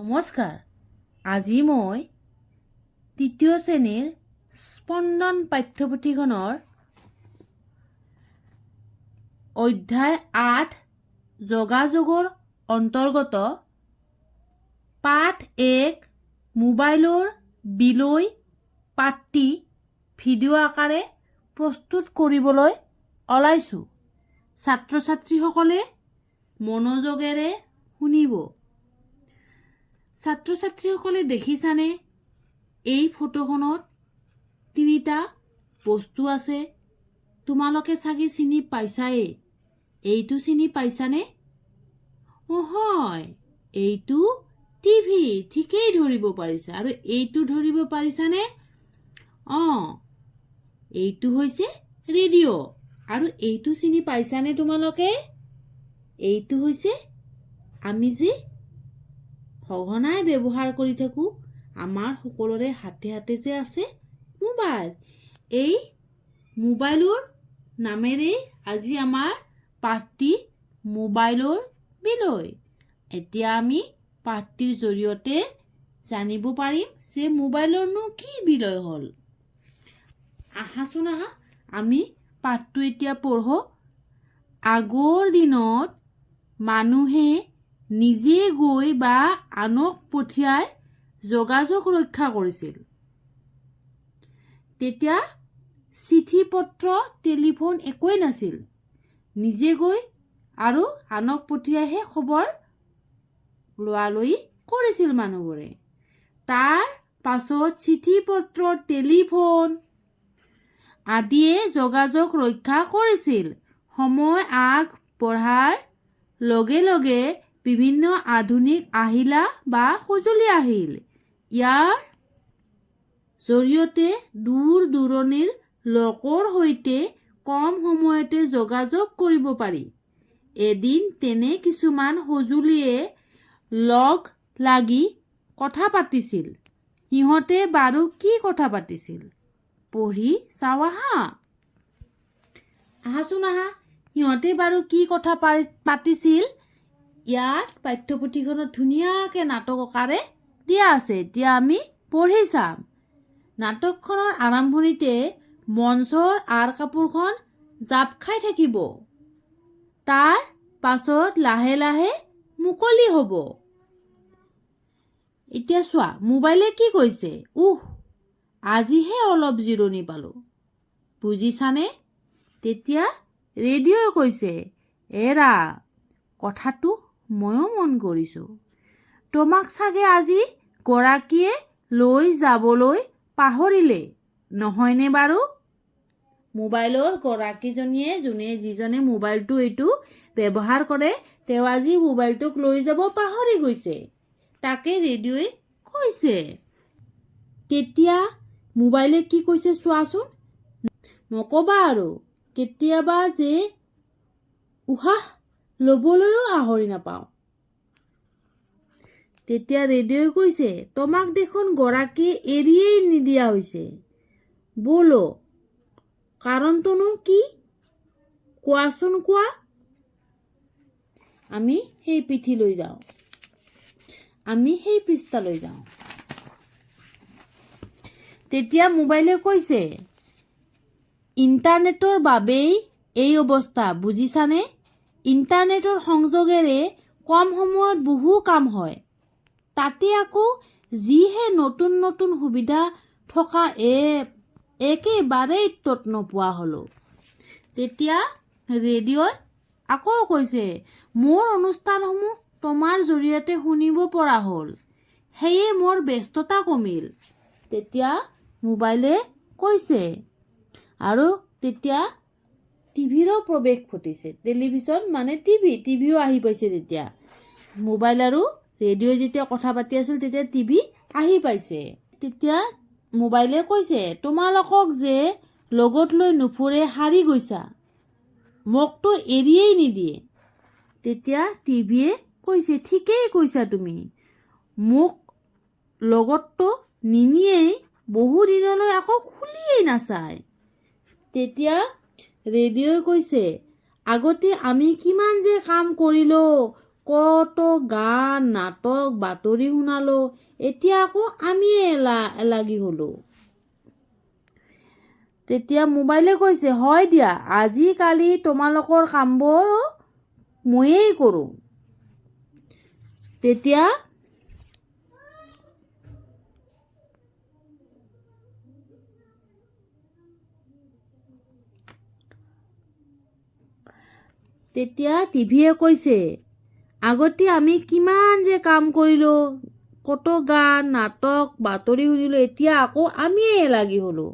নমস্কাৰ। আজি মই তৃতীয় শ্ৰেণীৰ স্পন্দন পাঠ্যপুথিখনৰ অধ্যায় আঠ, যোগাযোগৰ অন্তৰ্গত পাঠ এক, মোবাইলৰ বিলৈ পাঠটি ভিডিঅ' আকাৰে প্ৰস্তুত কৰিবলৈ ওলাইছোঁ। ছাত্ৰ ছাত্ৰীসকলে মনোযোগেৰে শুনিব। ছাত্ৰ ছাত্ৰীসকলে দেখিছানে? এই ফটোখনত তিনিটা বস্তু আছে। তোমালোকে চাগে চিনি পাইছাই এইটো চিনি পাইছানে? অঁ, হয়। এইটো টিভি, ঠিকেই ধৰিব পাৰিছা। আৰু এইটো ধৰিব পাৰিছানে? অঁ, এইটো হৈছে ৰেডিঅ' আৰু এইটো চিনি পাইছানে তোমালোকে? এইটো হৈছে আমি যে সঘনাই ব্যৱহাৰ কৰি থাকোঁ। আমাৰ সকলোৰে হাতে হাতে যে আছে, মোবাইল। এই মোবাইলৰ নামেৰেই আজি আমাৰ পাঠটি মোবাইলৰ বিলৈ এতিয়া আমি পাঠটিৰ জৰিয়তে জানিব পাৰিম যে মোবাইলৰনো কি বিলৈ হ'ল। আহাচোন আহা, আমি পাঠটো এতিয়া পঢ়োঁ। আগৰ দিনত মানুহে নিজে গৈ বা আনক পঠিয়াই যোগাযোগ ৰক্ষা কৰিছিল। তেতিয়া চিঠি পত্ৰ টেলিফোন একোৱেই নাছিল। নিজে গৈ আৰু আনক পঠিয়াইহে খবৰ লোৱা লৈ কৰিছিল মানুহবোৰে। তাৰ পাছত চিঠি পত্ৰ টেলিফোন আদিয়ে যোগাযোগ ৰক্ষা কৰিছিল। সময় আগবঢ়াৰ লগে লগে বিভিন্ন আধুনিক আহিলা বা সঁজুলি আহিল। ইয়াৰ জৰিয়তে দূৰ দূৰণিৰ লোকৰ সৈতে কম সময়তে যোগাযোগ কৰিব পাৰি। এদিন তেনে কিছুমান সঁজুলিয়ে লগ লাগি কথা পাতিছিল। সিহঁতে বাৰু কি কথা পাতিছিল? পঢ়ি চাওঁ আহা। আহাচোন আহা, সিহঁতে বাৰু কি কথা পাতিছিল? ইয়াত পাঠ্যপুথিখনত ধুনীয়াকৈ নাটক আকাৰে দিয়া আছে, এতিয়া আমি পঢ়ি চাম। নাটকখনৰ আৰম্ভণিতে মঞ্চৰ আঁৰ কাপোৰখন জাপ খাই থাকিব। তাৰ পাছত লাহে লাহে মুকলি হ'ব। এতিয়া চোৱা, মোবাইলে কি কৈছে? উহ, আজিহে অলপ জিৰণি পালোঁ। বুজিছানে? তেতিয়া ৰেডিঅ'ই কৈছে, এৰা, কথাটো ময়ো মন কৰিছোঁ। তোমাক চাগে আজি গৰাকীয়ে লৈ যাবলৈ পাহৰিলে, নহয়নে বাৰু? মোবাইলৰ গৰাকীজনীয়ে যোনে যিজনে মোবাইলটো এইটো ব্যৱহাৰ কৰে, তেওঁ আজি মোবাইলটোক লৈ যাব পাহৰি গৈছে। তাকে ৰেডিঅ'ই কৈছে। তেতিয়া মোবাইলে কি কৈছে চোৱাচোন। নক'বা আৰু। কেতিয়াবা যে উশাহ ল'বলৈও আহৰি নাপাওঁ। তেতিয়া ৰেডিঅ'ই কৈছে, তোমাক দেখোন গৰাকীয়ে এৰিয়েই নিদিয়া হৈছে। বলো কাৰণটোনো কি? কোৱাচোন কোৱা। আমি সেই পিঠিলৈ যাওঁ। আমি সেই পৃষ্ঠালৈ যাওঁ। তেতিয়া মোবাইলে কৈছে, ইণ্টাৰনেটৰ বাবেই এই অৱস্থা, বুজিছানে? ইণ্টাৰনেটৰ সংযোগেৰে কম সময়ত বহু কাম হয়। তাতে আকৌ যিহে নতুন নতুন সুবিধা থকা এপ একেবাৰেই তত নোপোৱা হ'লোঁ। তেতিয়া ৰেডিঅ'ই আকৌ কৈছে, মোৰ অনুষ্ঠানসমূহ তোমাৰ জৰিয়তে শুনিব পৰা হ'ল। সেয়ে মোৰ ব্যস্ততা কমিল। তেতিয়া মোবাইলে কৈছে। আৰু তেতিয়া টিভিৰো প্ৰৱেশ ঘটিছে। টেলিভিশ্যন মানে টিভি, টিভিও আহি পাইছে তেতিয়া। মোবাইল আৰু ৰেডিঅ' যেতিয়া কথা পাতি আছিল, তেতিয়া টিভি আহি পাইছে। তেতিয়া মোবাইলে কৈছে, তোমালোকক যে লগত লৈ নুফুৰে, হাৰি গৈছা। মোকতো এৰিয়েই নিদিয়ে। তেতিয়া টিভিয়ে কৈছে, ঠিকেই কৈছা তুমি। মোক লগততো নিনিয়েই বহুদিনলৈ আকৌ খুলিয়েই নাচায়। তেতিয়া ৰেডিঅ'ই কৈছে, আগতে আমি কিমান যে কাম কৰিলোঁ, কত গান, নাটক, বাতৰি শুনালো, এতিয়া আকৌ আমিয়ে এলা, এলাগী হ'লোঁ। তেতিয়া মোবাইলে কৈছে, হয় দিয়া, আজিকালি তোমালোকৰ কামবোৰ ময়েই কৰোঁ। তেতিয়া তেতিয়া টিভিয়ে কৈছে, আগতে আমি কিমান যে কাম কৰিলোঁ, কত গান, নাটক, বাতৰি শুনিলোঁ, এতিয়া আকৌ আমিয়ে লাগি হ'লোঁ।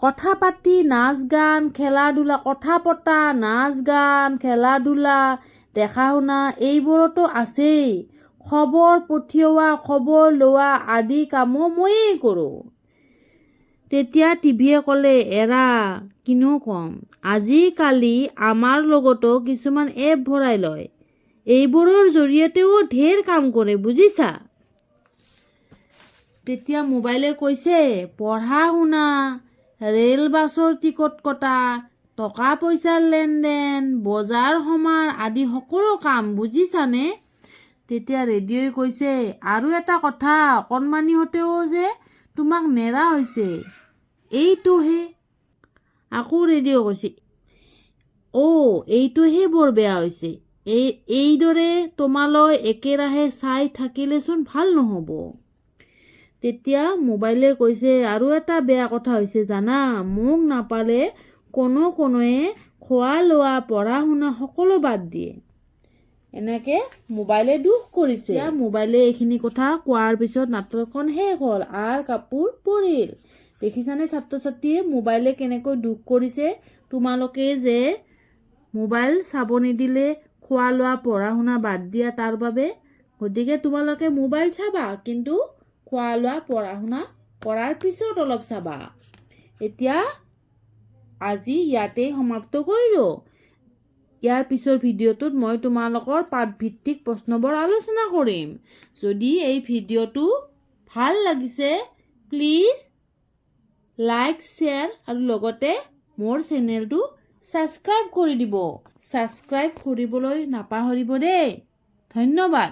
কথা পাতি নাচ গান খেলা ধূলা কথা পতা, নাচ গান খেলা ধূলা দেখা শুনা, এইবোৰতো আছেই। খবৰ পঠিওৱা, খবৰ লোৱা আদি কামো ময়েই কৰোঁ। তেতিয়া টিভিয়ে ক'লে, এৰা, কিনো ক'ম? আজিকালি আমাৰ লগতো কিছুমান এপ ভৰাই লয়। এইবোৰৰ জৰিয়তেও ঢেৰ কাম কৰে, বুজিছা? তেতিয়া মোবাইলে কৈছে, পঢ়া শুনা, ৰেল বাছৰ টিকট কটা টকা পইচাৰ লেনদেন, বজাৰ সমাৰ আদি সকলো কাম, বুজিছানে? তেতিয়া ৰেডিঅ'ই কৈছে, আৰু এটা কথা, অকণমানিহঁতেও যে তোমাক নেৰা হৈছে। এইটোহে, আকৌ ৰেডিঅ' কৈছে, অ' এইটোহে বৰ বেয়া হৈছে। এই, এইদৰে তোমালৈ একেৰাহে চাই থাকিলেচোন ভালো নহ'ব। তেতিয়া মোবাইলে কৈছে, আৰু এটা বেয়া কথা হৈছে জানা, মোক নাপালে কোনো কোনোৱে খোৱা লোৱা পঢ়া শুনা সকলো বাদ দিয়ে। এনেকে মোবাইলে দুখ কৰিছে। মোবাইলে এইখিনি কথা কোৱাৰ পিছত নাটকখন শেষ হ'ল, আৰ কাপোৰ পৰিল। দেখিছানে ছাত্ৰ ছাত্ৰীয়ে মোবাইলে কেনেকৈ দুখ কৰিছে? তোমালোকে যে মোবাইল চাব নিদিলে খোৱা লোৱা পঢ়া শুনা বাদ দিয়া তাৰ বাবে? গতিকে তোমালোকে মোবাইল চাবা, কিন্তু খোৱা লোৱা পঢ়া শুনা কৰাৰ পিছত অলপ চাবা। এতিয়া আজি ইয়াতেই সমাপ্ত কৰিলোঁ। ইয়াৰ পিছৰ ভিডিঅ'টোত মই তোমালোকৰ পাঠভিত্তিক প্ৰশ্নবোৰ আলোচনা কৰিম। যদি এই ভিডিঅ'টো ভালো লাগিছে, প্লিজ লাইক শ্বেয়াৰ আৰু লগতে মোৰ চেনেলটো ছাবস্ক্ৰাইব কৰি দিব। ছাবস্ক্ৰাইব কৰিবলৈ নাপাহৰিব দেই। ধন্যবাদ।